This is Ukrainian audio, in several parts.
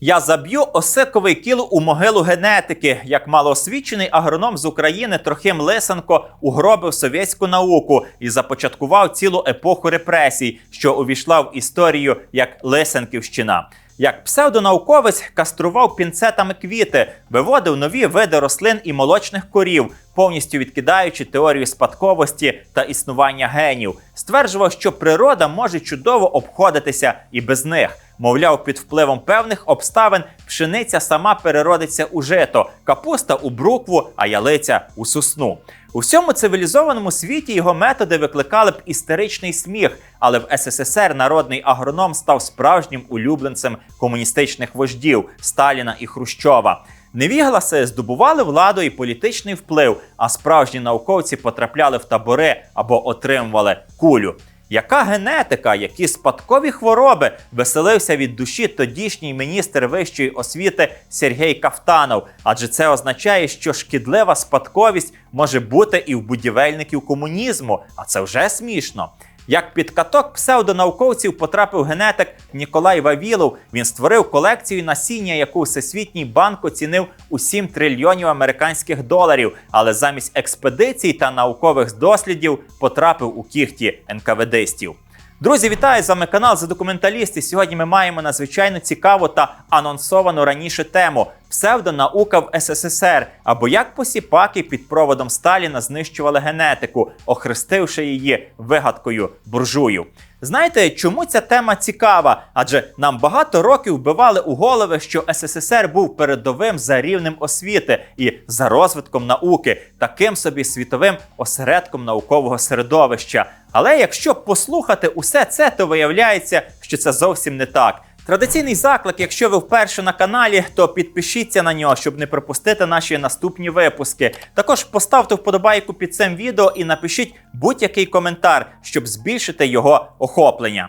Я заб'ю осиковий кіл у могилу генетики, як малоосвічений агроном з України Трохим Лисенко угробив совєтську науку і започаткував цілу епоху репресій, що увійшла в історію як Лисенківщина. Як псевдонауковець кастрував пінцетами квіти, виводив нові види рослин і молочних корів, повністю відкидаючи теорію спадковості та існування генів, стверджував, що природа може чудово обходитися і без них. Мовляв, під впливом певних обставин пшениця сама переродиться у жито, капуста у брукву, а ялиця у сосну. У всьому цивілізованому світі його методи викликали б істеричний сміх, але в СССР народний агроном став справжнім улюбленцем комуністичних вождів Сталіна і Хрущова. Невігласи здобували владу і політичний вплив, а справжні науковці потрапляли в табори або отримували кулю. Яка генетика, які спадкові хвороби веселився від душі тодішній міністр вищої освіти Сергій Кафтанов? Адже це означає, що шкідлива спадковість може бути і в будівельників комунізму, а це вже смішно. Як під каток псевдонауковців потрапив генетик Ніколай Вавілов, він створив колекцію насіння, яку Всесвітній банк оцінив у 7 трильйонів американських доларів. Але замість експедицій та наукових дослідів потрапив у кіхті НКВДстів. Друзі, вітаю з вами канал за документаліст. Сьогодні ми маємо надзвичайно цікаву та анонсовану раніше тему псевдонаука в СССР або як посіпаки під проводом Сталіна знищували генетику, охрестивши її вигадкою буржую. Знаєте, чому ця тема цікава? Адже нам багато років вбивали у голови, що СССР був передовим за рівнем освіти і за розвитком науки, таким собі світовим осередком наукового середовища. Але якщо послухати усе це, то виявляється, що це зовсім не так. Традиційний заклик, якщо ви вперше на каналі, то підпишіться на нього, щоб не пропустити наші наступні випуски. Також поставте вподобайку під цим відео і напишіть будь-який коментар, щоб збільшити його охоплення.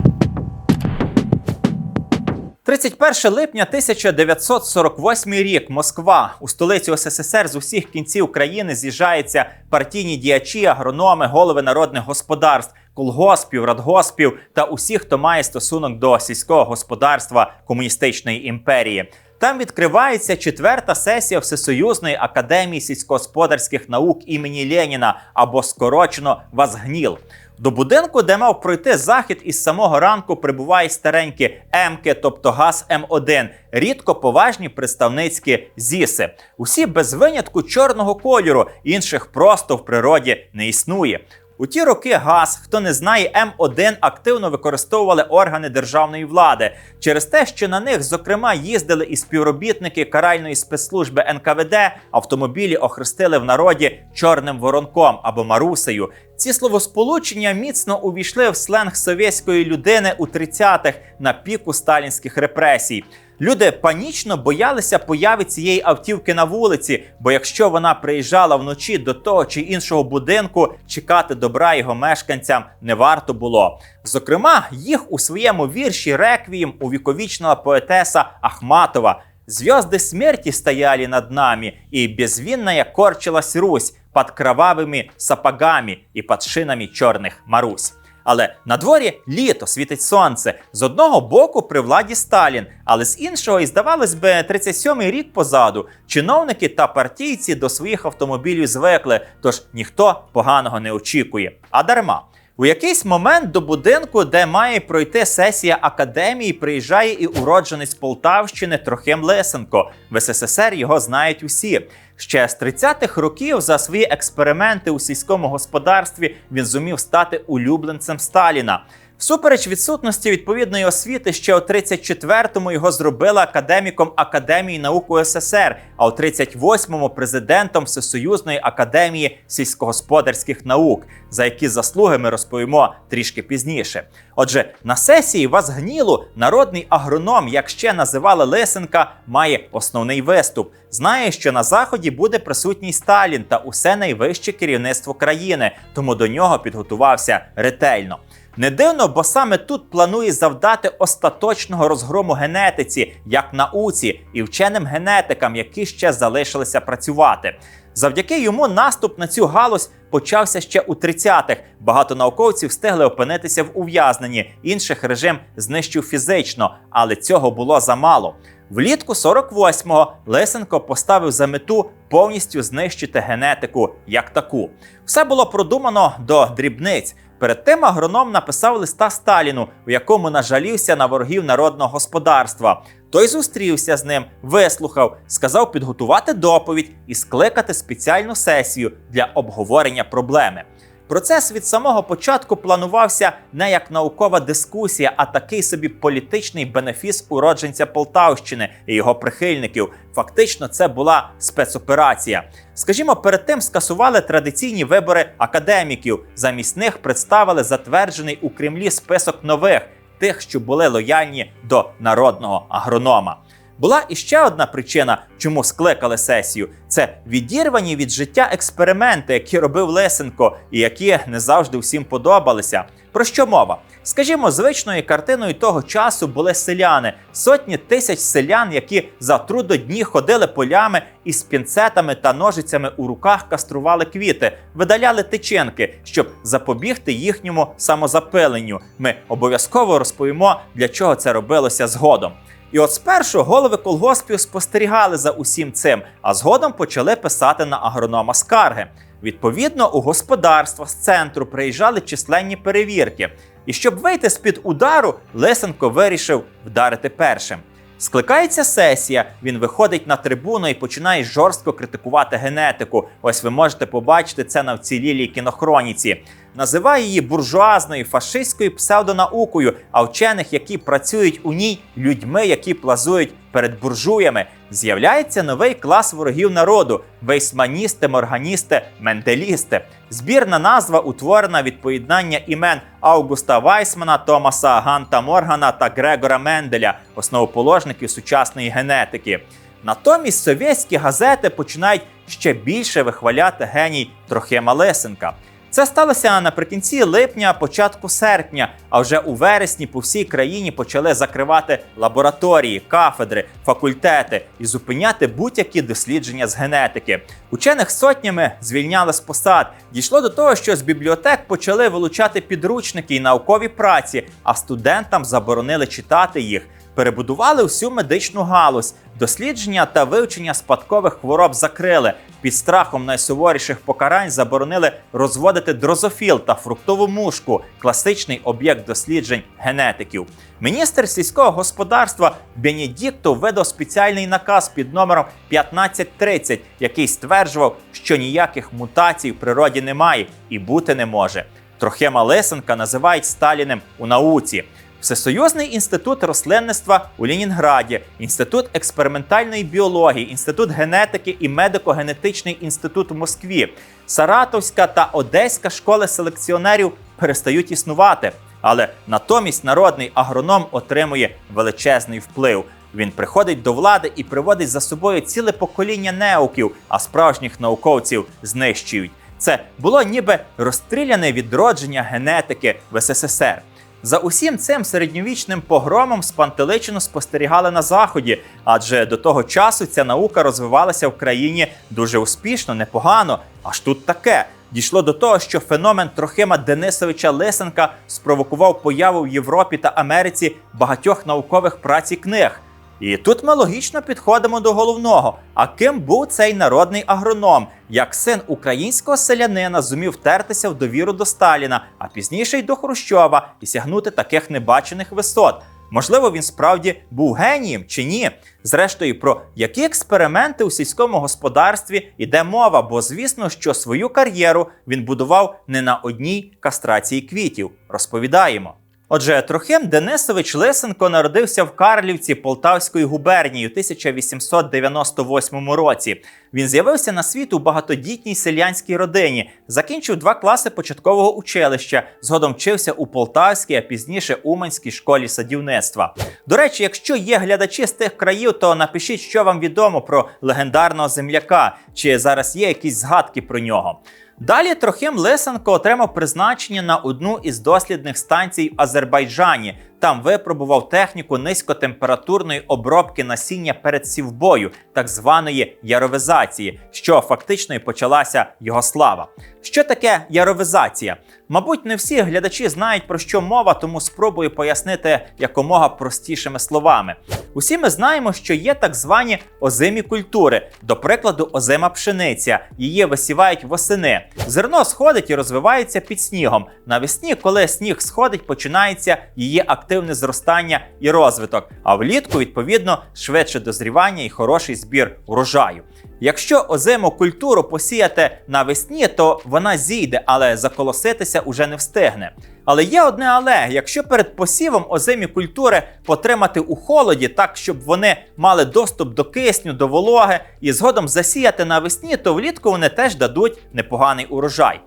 31 липня 1948 рік Москва у столицю СССР з усіх кінців країни з'їжджаються партійні діячі, агрономи, голови народних господарств, колгоспів, радгоспів та усі, хто має стосунок до сільського господарства комуністичної імперії. Там відкривається четверта сесія Всесоюзної академії сільськогосподарських наук імені Леніна або скорочено Вазгніл. До будинку, де мав пройти захід, із самого ранку прибувають старенькі Емки, тобто газ М1, рідко поважні представницькі ЗІСи. Усі без винятку чорного кольору, інших просто в природі не існує. У ті роки газ, хто не знає, М1 активно використовували органи державної влади через те, що на них, зокрема, їздили і співробітники каральної спецслужби НКВД, автомобілі охрестили в народі чорним воронком або Марусею. Ці словосполучення міцно увійшли в сленг совєтської людини у 30-х на піку сталінських репресій. Люди панічно боялися появи цієї автівки на вулиці, бо якщо вона приїжджала вночі до того чи іншого будинку, чекати добра його мешканцям не варто було. Зокрема, їх у своєму вірші Реквієм увіковічнила поетеса Ахматова. Звезды смерти стояли над нами, и безвинная корчилась Русь под кровавими сапогами і під шинами чорних Марусь. Але на дворі літо світить сонце. З одного боку при владі Сталін, але з іншого, і здавалось би, 37-й рік позаду. Чиновники та партійці до своїх автомобілів звикли, тож ніхто поганого не очікує. А дарма. У якийсь момент до будинку, де має пройти сесія академії, приїжджає і уродженець Полтавщини Трохим Лисенко. В СССР його знають усі. Ще з 30-х років за свої експерименти у сільському господарстві він зумів стати улюбленцем Сталіна. Всупереч відсутності відповідної освіти, ще у 34-му його зробили академіком Академії наук УССР, а у 38-му президентом Всесоюзної академії сільськогосподарських наук, за які заслуги ми розповімо трішки пізніше. Отже, на сесії Вазгнілу народний агроном, як ще називали Лисенка, має основний виступ. Знає, що на заході буде присутній Сталін та усе найвище керівництво країни, тому до нього підготувався ретельно. Не дивно, бо саме тут планує завдати остаточного розгрому генетиці, як науці, і вченим генетикам, які ще залишилися працювати. Завдяки йому наступ на цю галузь почався ще у 30-х. Багато науковців встигли опинитися в ув'язненні. Інших режим знищив фізично, але цього було замало. Влітку 48-го Лисенко поставив за мету повністю знищити генетику як таку. Все було продумано до дрібниць. Перед тим агроном написав листа Сталіну, у якому нажалівся на ворогів народного господарства. Той зустрівся з ним, вислухав, сказав підготувати доповідь і скликати спеціальну сесію для обговорення проблеми. Процес від самого початку планувався не як наукова дискусія, а такий собі політичний бенефіс уродженця Полтавщини і його прихильників. Фактично, це була спецоперація. Скажімо, перед тим скасували традиційні вибори академіків. Замість них представили затверджений у Кремлі список нових тих, що були лояльні до народного агронома. Була іще одна причина, чому скликали сесію: це відірвані від життя експерименти, які робив Лисенко, і які не завжди всім подобалися. Про що мова? Скажімо, звичною картиною того часу були селяни, сотні тисяч селян, які за трудодні ходили полями і з пінцетами та ножицями у руках кастрували квіти, видаляли тичинки, щоб запобігти їхньому самозапиленню. Ми обов'язково розповімо, для чого це робилося згодом. І от спершу голови колгоспів спостерігали за усім цим, а згодом почали писати на агронома скарги. Відповідно, у господарства з центру приїжджали численні перевірки. І щоб вийти з-під удару, Лисенко вирішив вдарити першим. Скликається сесія, він виходить на трибуну і починає жорстко критикувати генетику. Ось ви можете побачити це на вцілілій кінохроніці. Називає її буржуазною фашистською псевдонаукою, а вчених, які працюють у ній, людьми, які плазують перед буржуями. З'являється новий клас ворогів народу: вейсманісти, морганісти, менделісти. Збірна назва утворена від поєднання імен Аугуста Вайсмана, Томаса Ганта Моргана та Грегора Менделя, основоположників сучасної генетики. Натомість совєтські газети починають ще більше вихваляти геній Трохима Лисенка. Це сталося наприкінці липня, початку серпня. А вже у вересні по всій країні почали закривати лабораторії, кафедри, факультети і зупиняти будь-які дослідження з генетики. Учених сотнями звільняли з посад. Дійшло до того, що з бібліотек почали вилучати підручники і наукові праці, а студентам заборонили читати їх. Перебудували всю медичну галузь. Дослідження та вивчення спадкових хвороб закрили. Під страхом найсуворіших покарань заборонили розводити дрозофіл та фруктову мушку, класичний об'єкт досліджень генетиків. Міністр сільського господарства Бенедіктов видав спеціальний наказ під номером 1530, який стверджував, що ніяких мутацій в природі немає і бути не може. Трохима Лисенка називають Сталіним у науці. Всесоюзний інститут рослинництва у Ленінграді, інститут експериментальної біології, інститут генетики і медико-генетичний інститут в Москві, Саратовська та Одеська школи селекціонерів перестають існувати. Але натомість народний агроном отримує величезний вплив. Він приходить до влади і приводить за собою ціле покоління неуків, а справжніх науковців знищують. Це було ніби розстріляне відродження генетики в СССР. За усім цим середньовічним погромом спантеличину спостерігали на заході, адже до того часу ця наука розвивалася в країні дуже успішно, непогано. Аж тут таке. Дійшло до того, що феномен Трохима Денисовича Лисенка спровокував появу в Європі та Америці багатьох наукових праць і книг. І тут ми логічно підходимо до головного. А ким був цей народний агроном, як син українського селянина зумів втертися в довіру до Сталіна, а пізніше й до Хрущова і сягнути таких небачених висот? Можливо, він справді був генієм чи ні? Зрештою, про які експерименти у сільському господарстві йде мова, бо звісно, що свою кар'єру він будував не на одній кастрації квітів. Розповідаємо. Отже, Трохим Денисович Лисенко народився в Карлівці Полтавської губернії у 1898 році. Він з'явився на світ у багатодітній селянській родині, закінчив два класи початкового училища. Згодом вчився у Полтавській, а пізніше Уманській школі садівництва. До речі, якщо є глядачі з тих країв, то напишіть, що вам відомо про легендарного земляка, чи зараз є якісь згадки про нього. Далі Трохим Лисенко отримав призначення на одну із дослідних станцій в Азербайджані. Там випробував техніку низькотемпературної обробки насіння перед сівбою, так званої яровизації, що фактично і почалася його слава. Що таке яровизація? Мабуть, не всі глядачі знають про що мова, тому спробую пояснити якомога простішими словами. Усі ми знаємо, що є так звані озимі культури, до прикладу, озима пшениця. Її висівають восени. Зерно сходить і розвивається під снігом. Навесні, коли сніг сходить, починається її активне зростання і розвиток. А влітку, відповідно, швидше дозрівання і хороший збір урожаю. Якщо озиму культуру посіяти навесні, то вона зійде, але заколоситися уже не встигне. Але є одне але: якщо перед посівом озимі культури потримати у холоді, так щоб вони мали доступ до кисню, до вологи, і згодом засіяти навесні, то влітку вони теж дадуть непоганий урожай.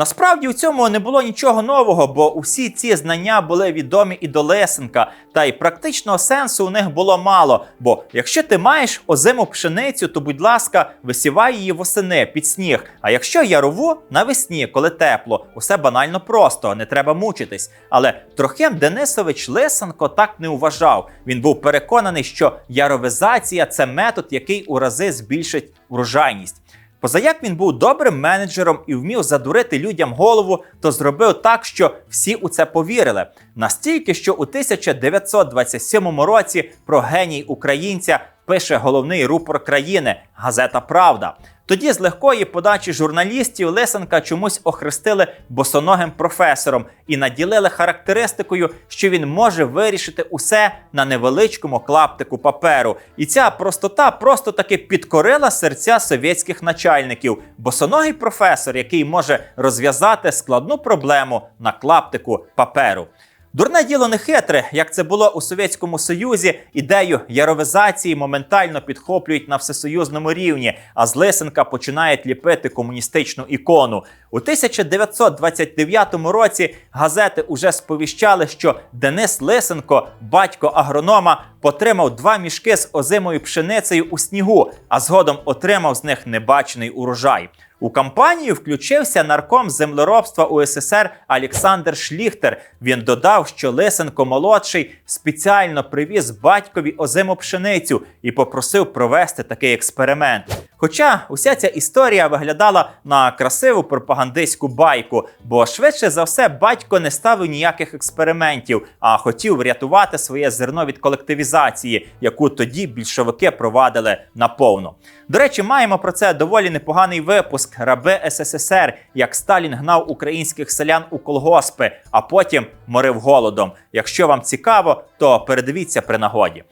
Насправді у цьому не було нічого нового, бо усі ці знання були відомі і до Лесенка, та й практичного сенсу у них було мало. Бо якщо ти маєш озиму пшеницю, то будь ласка, висівай її восени під сніг. А якщо ярову навесні, коли тепло, усе банально просто, не треба мучитись. Але Трохим Денисович Лисенко так не вважав. Він був переконаний, що яровизація це метод, який у рази збільшить урожайність. Позаяк він був добрим менеджером і вмів задурити людям голову, то зробив так, що всі у це повірили. Настільки, що у 1927 році про геній українця пише головний рупор країни газета Правда. Тоді з легкої подачі журналістів Лисенка чомусь охрестили босоногим професором і наділили характеристикою, що він може вирішити усе на невеличкому клаптику паперу. І ця простота просто таки підкорила серця совєтських начальників. Босоногий професор, який може розв'язати складну проблему на клаптику паперу. Дурне діло не хитре, як це було у Совєтському Союзі. Ідею яровизації моментально підхоплюють на всесоюзному рівні, а з Лисенка починають ліпити комуністичну ікону. У 1929 році газети уже сповіщали, що Денис Лисенко, батько агронома, потримав два мішки з озимою пшеницею у снігу, а згодом отримав з них небачений урожай. У кампанію включився нарком землеробства УССР Олександр Шліхтер. Він додав, що Лисенко молодший спеціально привіз батькові озиму пшеницю і попросив провести такий експеримент. Хоча уся ця історія виглядала на красиву пропагандистську байку, бо швидше за все батько не ставив ніяких експериментів, а хотів врятувати своє зерно від колективізації, яку тоді більшовики провадили наповну. До речі, маємо про це доволі непоганий випуск раби СССР, як Сталін гнав українських селян у колгоспи, а потім морив голодом. Якщо вам цікаво, то передивіться при нагоді.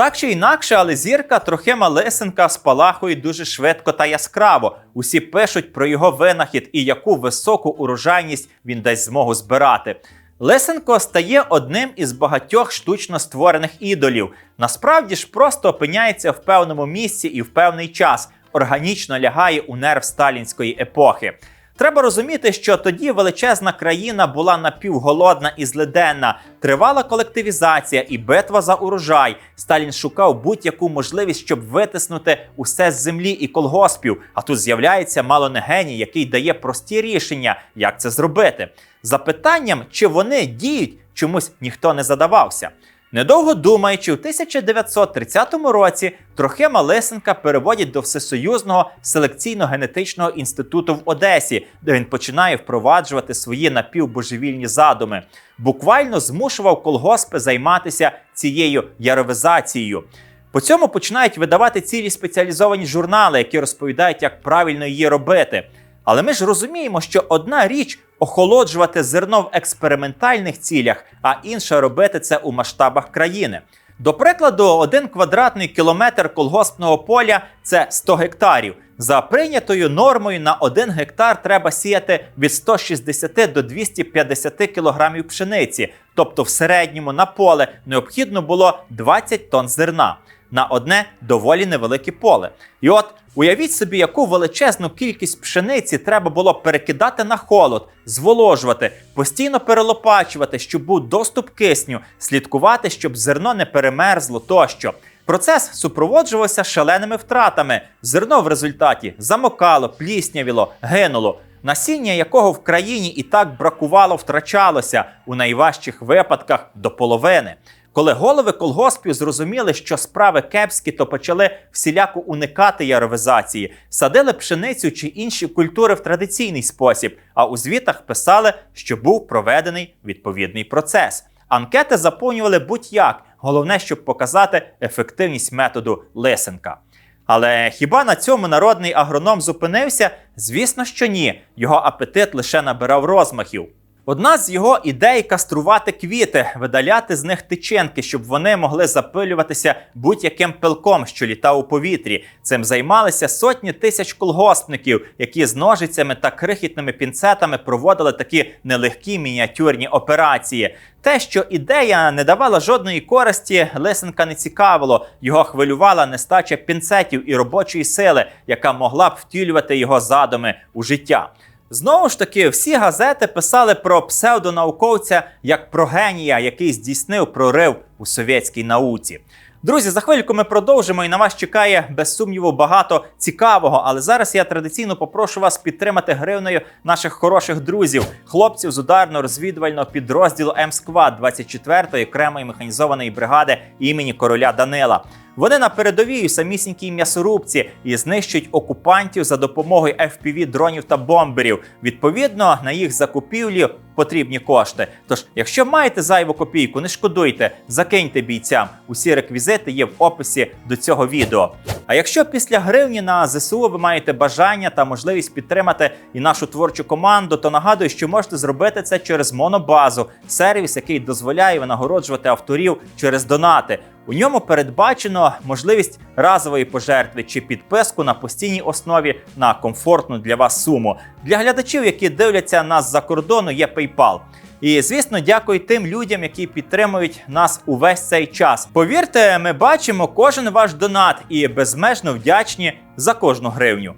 Так чи інакше, але зірка Трохима Лисенка спалахує дуже швидко та яскраво. Усі пишуть про його винахід і яку високу урожайність він дасть змогу збирати. Лисенко стає одним із багатьох штучно створених ідолів. Насправді ж просто опиняється в певному місці і в певний час, органічно лягає у нерв сталінської епохи. Треба розуміти, що тоді величезна країна була напівголодна і злиденна, тривала колективізація і битва за урожай. Сталін шукав будь-яку можливість, щоб витиснути усе з землі і колгоспів. А тут з'являється мало не геній, який дає прості рішення, як це зробити. Запитанням, чи вони діють, чомусь ніхто не задавався. Недовго думаючи, у 1930 році Трохима Лисенка переводять до Всесоюзного селекційно-генетичного інституту в Одесі, де він починає впроваджувати свої напівбожевільні задуми. Буквально змушував колгоспи займатися цією яровизацією. По цьому починають видавати цілі спеціалізовані журнали, які розповідають, як правильно її робити. Але ми ж розуміємо, що одна річ охолоджувати зерно в експериментальних цілях, а інша робити це у масштабах країни. До прикладу, один квадратний кілометр колгоспного поля це 100 гектарів. За прийнятою нормою на 1 гектар треба сіяти від 160 до 250 кілограмів пшениці, тобто в середньому на поле необхідно було 20 тонн зерна на одне доволі невелике поле. І от уявіть собі, яку величезну кількість пшениці треба було перекидати на холод, зволожувати, постійно перелопачувати, щоб був доступ кисню, слідкувати, щоб зерно не перемерзло тощо. Процес супроводжувався шаленими втратами. Зерно в результаті замокало, пліснявіло, гинуло. насіння якого в країні і так бракувало, втрачалося у найважчих випадках до половини. Коли голови колгоспів зрозуміли, що справи кепські, то почали всіляко уникати яровизації, садили пшеницю чи інші культури в традиційний спосіб, а у звітах писали, що був проведений відповідний процес. Анкети заповнювали будь-як, головне, щоб показати ефективність методу Лисенка. Але хіба на цьому народний агроном зупинився? Звісно, що ні. Його апетит лише набирав розмахів. Одна з його ідей каструвати квіти, видаляти з них тичинки, щоб вони могли запилюватися будь-яким пилком, що літав у повітрі. Цим займалися сотні тисяч колгоспників, які з ножицями та крихітними пінцетами проводили такі нелегкі мініатюрні операції. Те, що ідея не давала жодної користі, Лисенка не цікавило. Його хвилювала нестача пінцетів і робочої сили, яка могла б втілювати його задуми у життя. Знову ж таки, всі газети писали про псевдонауковця як про генія, який здійснив прорив у совєтській науці. Друзі, за хвильку ми продовжимо і на вас чекає без сумніву багато цікавого. Але зараз я традиційно попрошу вас підтримати гривнею наших хороших друзів, хлопців з ударно-розвідувального підрозділу М-Сквад 24-ї окремої механізованої бригади імені короля Данила. Вони на передовій самісінькій м'ясорубці і знищують окупантів за допомогою FPV дронів та бомберів. Відповідно, на їх закупівлю потрібні кошти. Тож, якщо маєте зайву копійку, не шкодуйте, закиньте бійцям. Усі реквізити є в описі до цього відео. А якщо після гривні на ЗСУ ви маєте бажання та можливість підтримати і нашу творчу команду, то нагадую, що можете зробити це через Монобазу, сервіс, який дозволяє винагороджувати авторів через донати. У ньому передбачено можливість разової пожертви чи підписку на постійній основі на комфортну для вас суму. Для глядачів, які дивляться нас за кордону, є PayPal. І звісно, дякую тим людям, які підтримують нас увесь цей час. Повірте, ми бачимо кожен ваш донат і безмежно вдячні за кожну гривню.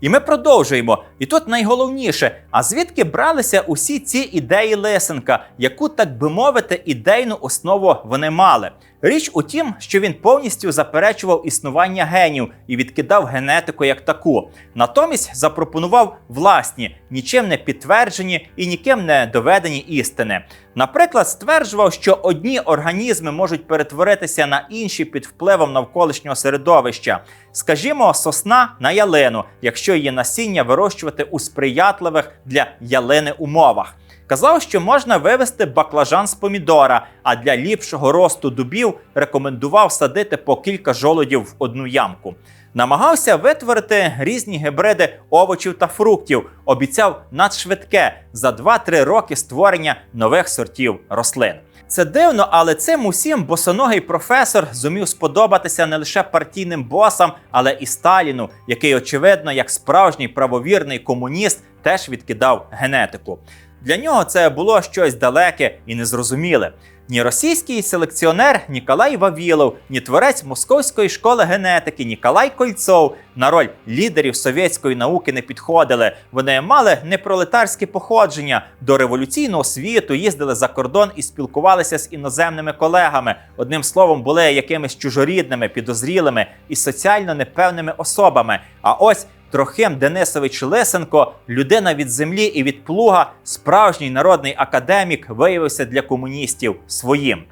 І ми продовжуємо. І тут найголовніше: а звідки бралися усі ці ідеї Лисенка, яку, так би мовити, ідейну основу вони мали? Річ у тім, що він повністю заперечував існування генів і відкидав генетику як таку. Натомість запропонував власні, нічим не підтверджені і ніким не доведені істини. Наприклад, стверджував, що одні організми можуть перетворитися на інші під впливом навколишнього середовища. Скажімо, сосна на ялину, якщо її насіння вирощувати у сприятливих для ялини умовах. Казав, що можна вивести баклажан з помідора, а для ліпшого росту дубів рекомендував садити по кілька жолудів в одну ямку. Намагався витворити різні гібриди овочів та фруктів, обіцяв надшвидке за 2-3 роки створення нових сортів рослин. Це дивно, але цим усім босоногий професор зумів сподобатися не лише партійним босам, але і Сталіну, який, очевидно, як справжній правовірний комуніст, теж відкидав генетику. Для нього це було щось далеке і незрозуміле. Ні російський селекціонер Ніколай Вавілов, ні творець Московської школи генетики Ніколай Кольцов на роль лідерів совєтської науки не підходили. Вони мали непролетарське походження до революційного світу, їздили за кордон і спілкувалися з іноземними колегами. Одним словом, були якимись чужорідними, підозрілими і соціально непевними особами. А ось Трохим Денисович Лисенко, людина від землі і від плуга, справжній народний академік, виявився для комуністів своїм.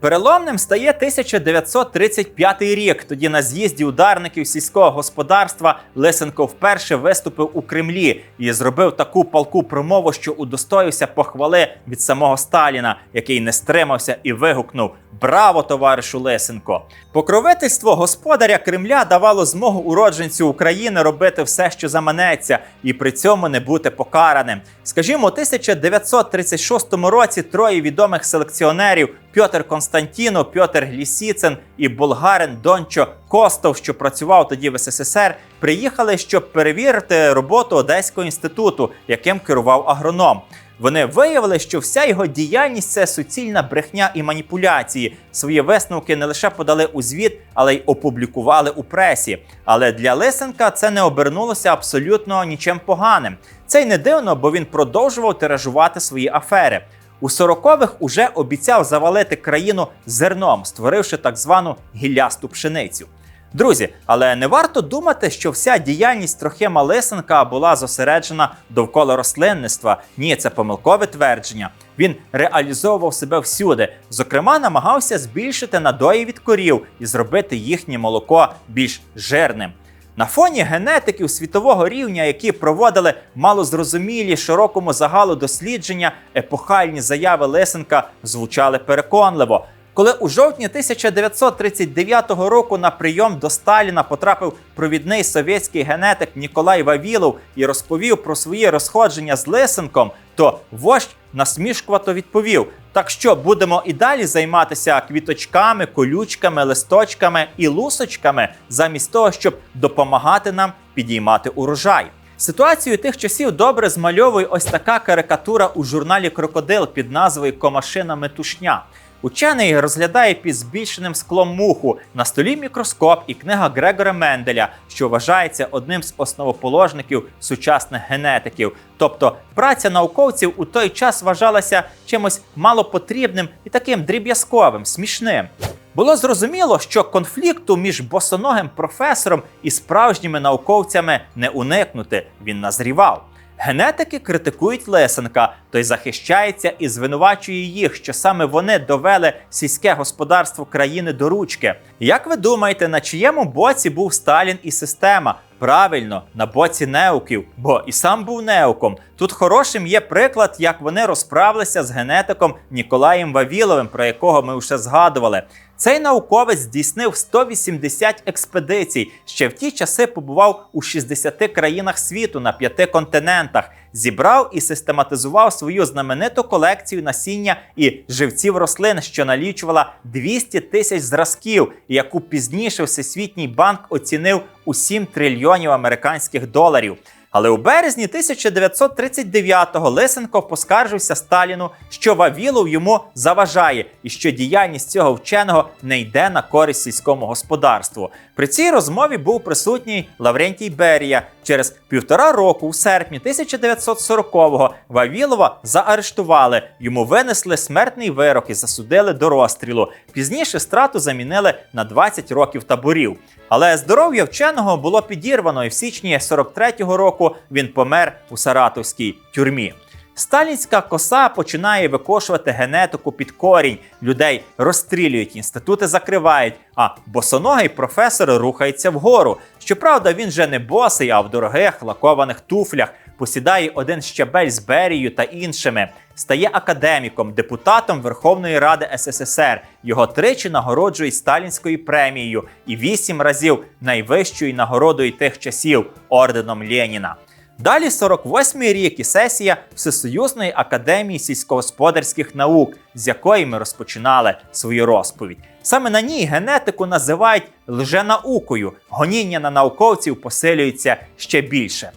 Переломним стає 1935 рік. Тоді на з'їзді ударників сільського господарства Лисенко вперше виступив у Кремлі і зробив таку палку промову, що удостоївся похвали від самого Сталіна, який не стримався і вигукнув: Браво, товаришу Лисенко! Покровительство господаря Кремля давало змогу уродженцю України робити все, що заманеться, і при цьому не бути покараним. Скажімо, у 1936 році троє відомих селекціонерів Пьотр Константінов, Пьотр Лісіцин і болгарин Дончо Костов, що працював тоді в СССР, приїхали, щоб перевірити роботу Одеського інституту, яким керував агроном. Вони виявили, що вся його діяльність це суцільна брехня і маніпуляції. Свої висновки не лише подали у звіт, але й опублікували у пресі. Але для Лисенка це не обернулося абсолютно нічим поганим. Це й не дивно, бо він продовжував тиражувати свої афери. У 40-х уже обіцяв завалити країну зерном, створивши так звану гіллясту пшеницю. Друзі, але не варто думати, що вся діяльність Трохима Лисенка була зосереджена довкола рослинництва. Ні, це помилкове твердження. Він реалізовував себе всюди. Зокрема, намагався збільшити надої від корів і зробити їхнє молоко більш жирним. На фоні генетиків світового рівня, які проводили малозрозумілі широкому загалу дослідження, епохальні заяви Лисенка звучали переконливо. Коли у жовтні 1939 року на прийом до Сталіна потрапив провідний совєтський генетик Ніколай Вавілов і розповів про свої розходження з Лисенком, то вождь насмішкувато відповів: так що будемо і далі займатися квіточками, колючками, листочками і лусочками, замість того, щоб допомагати нам підіймати урожай. Ситуацію тих часів добре змальовує ось така карикатура у журналі Крокодил під назвою Комашина метушня. Учений розглядає під збільшеним склом муху на столі мікроскоп і книга Грегора Менделя, що вважається одним з основоположників сучасних генетиків. Тобто праця науковців у той час вважалася чимось малопотрібним і таким дріб'язковим, смішним. Було зрозуміло, що конфлікту між босоногим професором і справжніми науковцями не уникнути. Він назрівав. Генетики критикують Лесенка, той захищається і звинувачує їх, що саме вони довели сільське господарство країни до ручки. Як ви думаєте, на чиєму боці був Сталін і система? Правильно, на боці неуків, бо і сам був неуком. Тут хорошим є приклад, як вони розправилися з генетиком Ніколаєм Вавіловим, про якого ми вже згадували. Цей науковець здійснив 180 експедицій. Ще в ті часи побував у 60 країнах світу на п'яти континентах, зібрав і систематизував свою знамениту колекцію насіння і живців рослин, що налічувала 200 тисяч зразків, яку пізніше Всесвітній банк оцінив у 7 трильйонів американських доларів. Але у березні 1939-го Лисенко поскаржився Сталіну, що Вавілов йому заважає і що діяльність цього вченого не йде на користь сільському господарству. При цій розмові був присутній Лаврентій Берія. Через півтора року, у серпні 1940-го, Вавілова заарештували. Йому винесли смертний вирок і засудили до розстрілу. Пізніше страту замінили на 20 років таборів. Але здоров'я вченого було підірвано, і в січні 43-го року він помер у саратовській тюрмі. Сталінська коса починає викошувати генетику під корінь. Людей розстрілюють, інститути закривають. А босоногий професор рухається вгору. Щоправда, він вже не босий, а в дорогих лакованих туфлях. Посідає один щабель з Берією та іншими, стає академіком, депутатом Верховної Ради СССР. Його тричі нагороджують сталінською премією і вісім разів найвищою нагородою тих часів орденом Леніна. Далі 48-й рік і сесія Всесоюзної академії сільськогосподарських наук, з якої ми розпочинали свою розповідь. Саме на ній генетику називають лженаукою. Гоніння на науковців посилюється ще більше.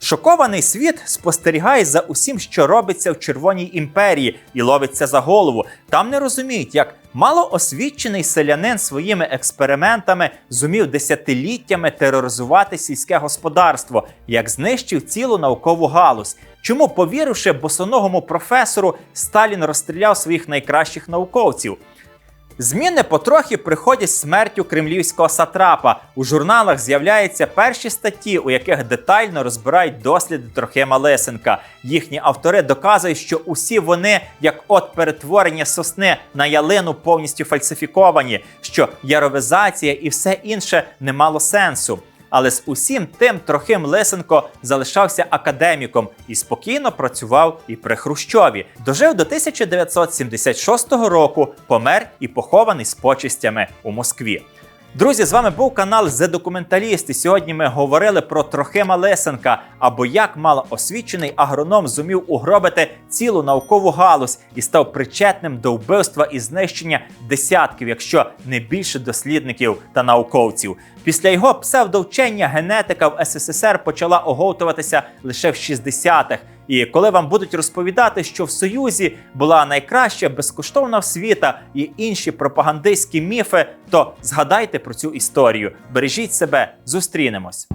Шокований світ спостерігає за усім, що робиться в Червоній імперії, і ловиться за голову. Там не розуміють, як малоосвічений селянин своїми експериментами зумів десятиліттями тероризувати сільське господарство, як знищив цілу наукову галузь. Чому, повіривши босоногому професору, Сталін розстріляв своїх найкращих науковців? Зміни потрохи приходять смертю кремлівського сатрапа. У журналах з'являються перші статті, у яких детально розбирають досліди Трохима Лисенка. Їхні автори доказують, що усі вони, як от перетворення сосни на ялину, повністю фальсифіковані, що яровизація і все інше не мало сенсу. Але з усім тим Трохим Лисенко залишався академіком і спокійно працював і при Хрущові. Дожив до 1976 року, помер і похований з почистями у Москві. Друзі, з вами був канал The Документаліст. І сьогодні ми говорили про Трохима Лисенка, або як малоосвічений агроном зумів угробити цілу наукову галузь і став причетним до вбивства і знищення десятків, якщо не більше дослідників та науковців. Після його псевдовчення генетика в СССР почала оговтуватися лише в 60-х. І коли вам будуть розповідати, що в Союзі була найкраща безкоштовна освіта і інші пропагандистські міфи, то згадайте про цю історію. Бережіть себе, зустрінемось.